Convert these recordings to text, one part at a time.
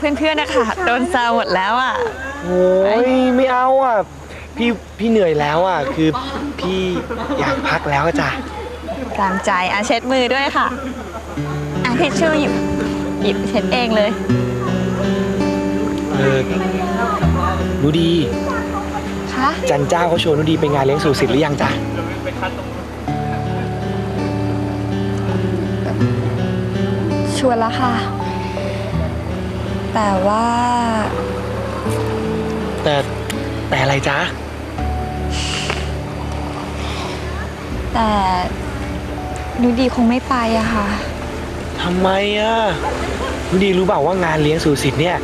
เพื่อนๆนะคะโดนแซวหมดแล้วอะ โอ้ยไม่เอาอะ พี่พี่เหนื่อยแล้วอะ คือพี่อยากพักแล้วอะจ้ะตามใจอะเช็ดมือด้วยค่ะอะทิชชู่หยิบหยิบเช็ดเองเลย เออหนูดี คะจันเจ้าเขาชวนหนูดีไปงานเลี้ยงสู่สิทธิ์หรือยังจ้ะชวนแล้วค่ะ แต่ว่า แต่แต่อะไรจ๊ะ แต่หนูดีคงไม่ไปอะค่ะ ทำไมอะหนูดีรู้เปล่าว่างานเลี้ยงสู่สิทธิ์เนี่ย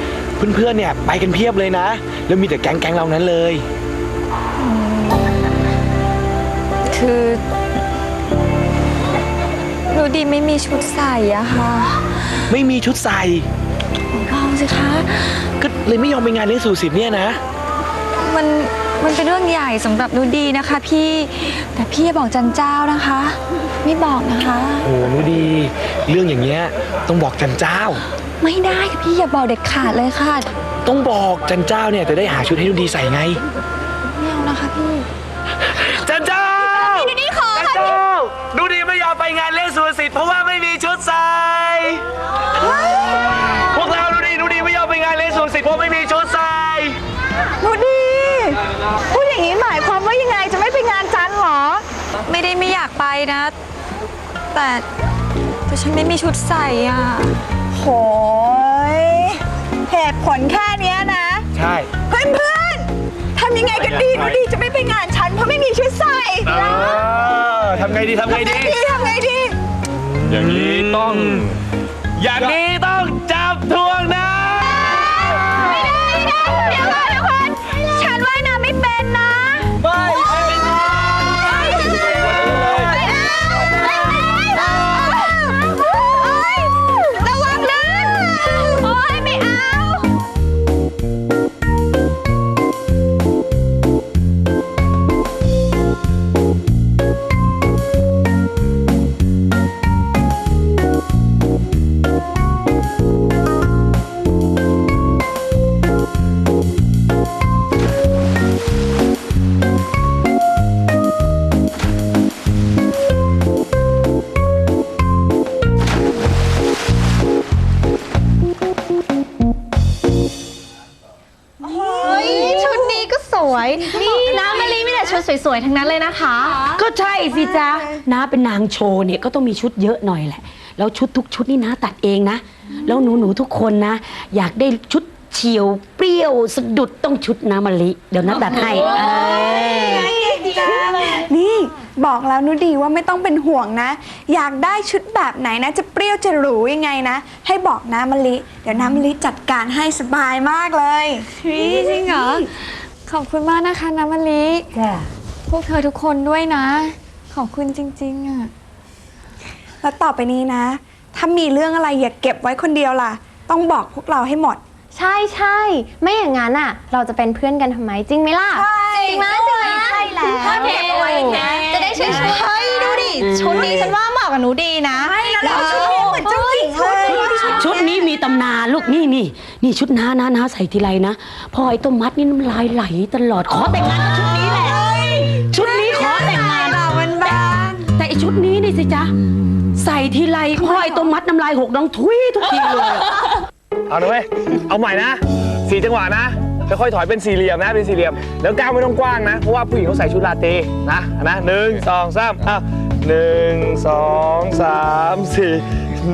เพื่อนๆเนี่ยไปกันเพียบเลยนะ แล้วมีแต่แก๊งๆเรานั้นเลย คือหนูดีไม่มีชุดใส่อะค่ะ ไม่มีชุดใส่ลอง สิคะ ก็เลยไม่ยอมไปงานเลี้ยงสู่สิทธิ์เนี่ยนะ มันมันเป็นเรื่องใหญ่สำหรับหนูดีนะคะพี่แต่พี่อย่าบอกจันเจ้านะคะ ไม่บอกนะคะ โอ้หนูดี เรื่องอย่างเงี้ยต้องบอกจันเจ้า ไม่ได้ค่ะพี่อย่าบอกเด็ดขาดเลยค่ะต้องบอกจันเจ้าเนี่ยจะได้หาชุดให้หนูดีใส่ไง ไม่เอานะคะพี่จันเจ้าหนูดีขอจันค่ะ เจ้าหนูดีไม่ยอมไปงานเลี้ยงสู่สิทธิ์เพราะว่าไม่มีชุดใส่พวกเราหนูดีหนูดีไม่ยอมไปงานเลี้ยงสู่สิทธิ์เพราะไม่มีชุดใส่ หนูดี พูดอย่างนี้หมายความว่ายังไงจะไม่ไปงานจันทร์เหรอ ไม่ได้ไม่อยากไปนะ แต่แต่ฉันไม่มีชุดใส่อะ โหยเหตุผลแค่เนี้ยนะ ใช่ เพื่อนเพื่อนๆทำยังไงกันดีหนูดีจะไม่ไปงานฉันเพราะไม่มีชุดใส่เออทำไงดีทำไงทำไงดีดี ทำไงดี อย่างนี้ต้อง อย่างนี้ต้อง สวยๆ ทั้งนั้นเลยนะคะ ก็ใช่สิจ๊ะน้าเป็นนางโชว์เนี่ยก็ต้องมีชุดเยอะหน่อยแหละ แล้วชุดทุกชุดนี่น้าตัดเองนะ แล้วหนูหนูๆทุกคนนะ อยากได้ชุดเฉียวเปรี้ยวสะดุดต้องชุดน้ำมะลิ เดี๋ยวน้าตัดให้เออนี่บอกแล้วนุดีว่าไม่ต้องเป็นห่วงนะ อยากได้ชุดแบบไหนนะ จะเปรี้ยวจะหรูยังไงนะ ให้บอกน้ำมะลิ เดี๋ยวน้ำมะลิจัดการให้สบายมากเลยพี่จริงเหรอ ขอบคุณมากนะคะน้ำมะลิ จ้ะ พวกเธอทุกคนด้วยนะ ขอบคุณจริงๆอะ แล้วต่อไปนี้นะ ถ้ามีเรื่องอะไรอย่าเก็บไว้คนเดียวล่ะ ต้องบอกพวกเราให้หมด ใช่ใช่ไม่อย่างนั้นอะ เราจะเป็นเพื่อนกันทำไมจริงไหมล่ะ จริงไหมจริงไหมใช่แล้วถ้าเก็บเอาไว้นะจะได้ช่วยช่วยเฮ้ยดูดิชุดนี้ฉันว่าเหมาะกับหนูดีนะแล้วชุดนี้เหมือนเจ้าหญิงเลยชุดนี้มีตำนานลูกนี่นี่นี่ชุดน้าน้าน้าใส่ทีไรนะพอไอ้ต้มมัดนี่น้ำลายไหลตลอดขอแต่งงานกับชุด นี้นี่สิจ๊ะ ใส่ทีไรพ่อไอ้ต้มมัดน้ำลายหกน้องทุยทุกทีเลย เอาหน่อยเอาใหม่นะสี่จังหวะนะค่อยๆถอยเป็นสี่เหลี่ยมนะเป็นสี่เหลี่ยม แล้วก้าวไม่ต้องกว้างนะ เพราะว่าผู้หญิงเขาใส่ชุดลาตรีนะนะหนึ่งสองสามอะหนึ่งสองสามสี่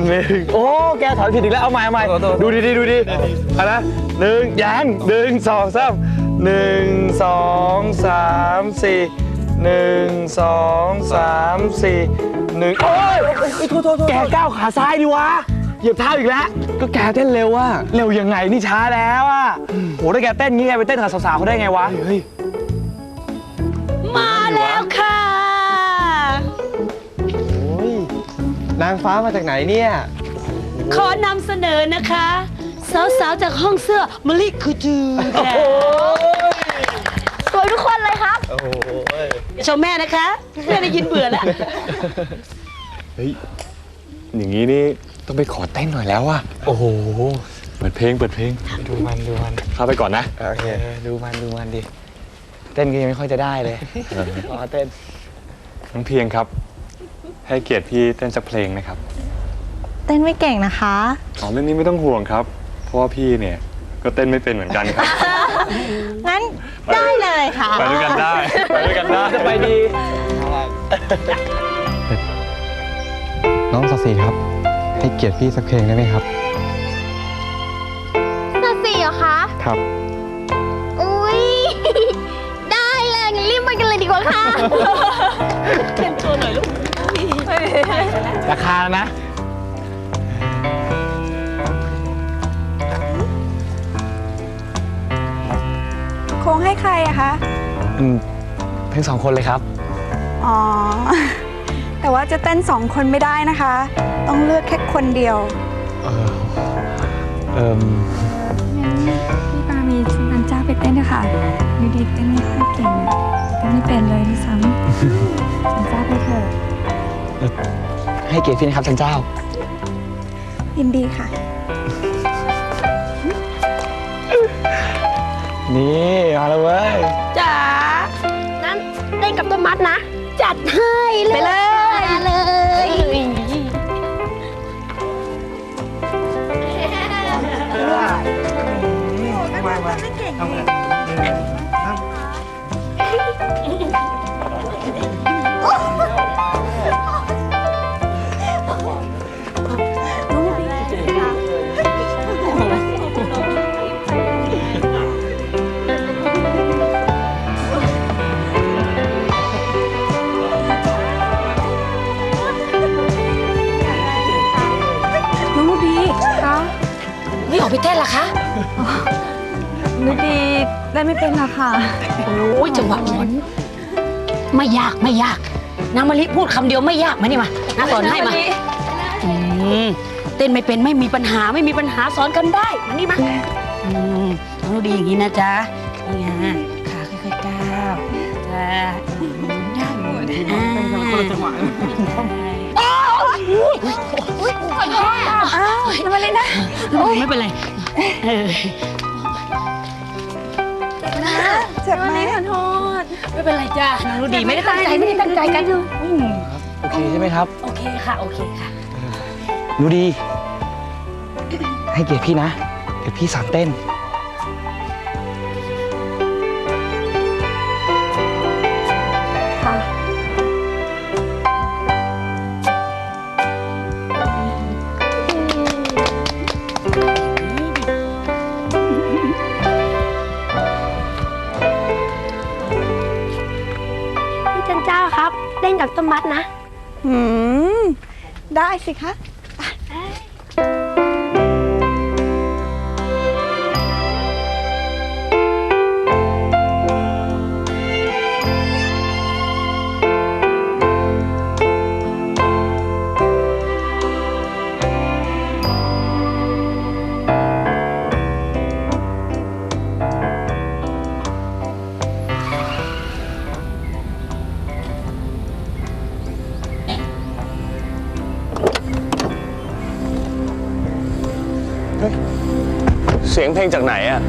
หนึ่งโอ้แกถอยผิดอีกแล้วเอาใหม่เอาใหม่ดูดีๆดูดีเอานะหนึ่งยังหนึ่งสองสามหนึ่งสองสามสี่ หนึ่งสองสามสี่หนึ่งโอ้ยแกก้าวขาซ้ายดิวะ เหยียบเท้าอีกแล้ว ก็แกเต้นเร็วอะเร็วยังไงนี่ช้าแล้วอะโหถ้าแกเต้นงี้แกไปเต้นกับสาวๆเขาได้ไงวะ เฮ้ย มาแล้วค่ะนางฟ้ามาจากไหนเนี่ย ขอนำเสนอนะคะ สาวๆจากห้องเสื้อมะลิคือจือค่ะสวยทุกคนเลยครับ ชมแม่นะคะแม่ได้ยินเบื่อแล้ว เฮ้ย อย่างนี้นี่ต้องไปขอเต้นหน่อยแล้วอะโอ้โห เปิดเพลงเปิดเพลงดูมันดูมันเข้าไปก่อนนะ โอเคดูมันดูมันดิ เต้นก็ยังไม่ค่อยจะได้เลยรอเต้น น้องเพียงครับ ให้เกียรติพี่เต้นสักเพลงนะครับ เต้นไม่เก่งนะคะ อ๋อเรื่องนี้ไม่ต้องห่วงครับ เพราะว่าพี่เนี่ยก็เต้นไม่เป็นเหมือนกันครับงั้นได้เลย ค่ะ ไปด้วยกันได้ ไปด้วยกันได้จะไปดี น้องสสีครับ ให้เกียรติพี่สักเพลงได้ไหมครับน่าสิเหรอคะ ครับ อุ้ย ได้เลยงั้นรีบไปกันเลยดีกว่าค่ะราคานะ โค้งให้ใครอะคะอืมทั้งสองคนเลยครับ อ๋อ แต่ว่าจะเต้นสองคนไม่ได้นะคะ ต้องเลือกแค่คนเดียว เออเอิมพี่ปามีชุดนั้นจ้าไปเต้นนะคะดูดีเต้นไม่ค่อยเก่งเต้นไม่เป็นเลยด้วยซ้ำจันจ้าไปเถอะ ให้เกียรติพี่นะครับท่านเจ้า ยินดีค่ะ นี่มาแล้วเว้ยจ๋านั้นเต้นกับต้นมัดนะ จัดให้เลย นูดีเล่นไม่เป็นละค่ะ โอ้ยจังหวะมันไม่ยากไม่ยากนางมะลิพูดคำเดียวไม่ยากมานี่มาน้าสอนให้มาอืมเต้นไม่เป็นไม่มีปัญหาไม่มีปัญหาสอนกันได้มานี่มาอืมน้องดูดีอย่างนี้นะจ๊ะนี่ไงขาค่อยๆก้าวจ้าอืมได้หมดอ่าคนละจังหวะอ้าวน้ำมาเลยนะไม่เป็นไรเออ เจ็บไหมขอโทษไม่เป็นไรจ้าน้องดูดีไม่ได้ตั้งใจไม่ได้ตั้งใจกันอืมโอเคใช่ไหมครับ โอเคค่ะโอเคค่ะดูดี ให้เกียรติพี่นะ เดี๋ยวพี่สอนเต้น เต้นกับต้นมัดนะหืม ได้สิคะ เสียงเพลงจากไหนอะ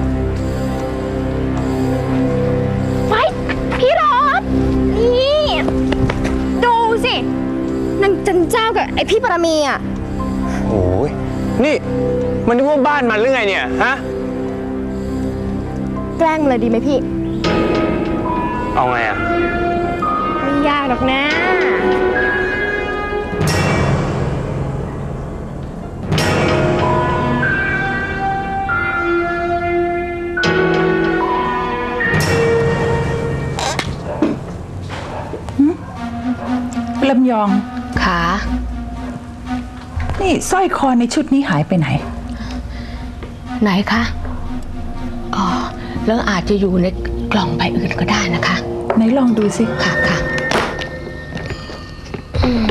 ไว้พี่รถนี่ ดูสินางจันเจ้ากับไอพี่ปรมีอะโอ้ยนี่มันนึกว่าบ้านมันหรือไงเนี่ยฮะแกล้งเลยดีไหมพี่ เอาไงอะไม่ยากหรอกนะำยองขานี่สร้อยคอในชุดนี้หายไปไหน ไหนคะ อ๋อ แล้วอาจจะอยู่ในกล่องใบอื่นก็ได้นะคะ ไหนลองดูสิ ค่ะค่ะ อืม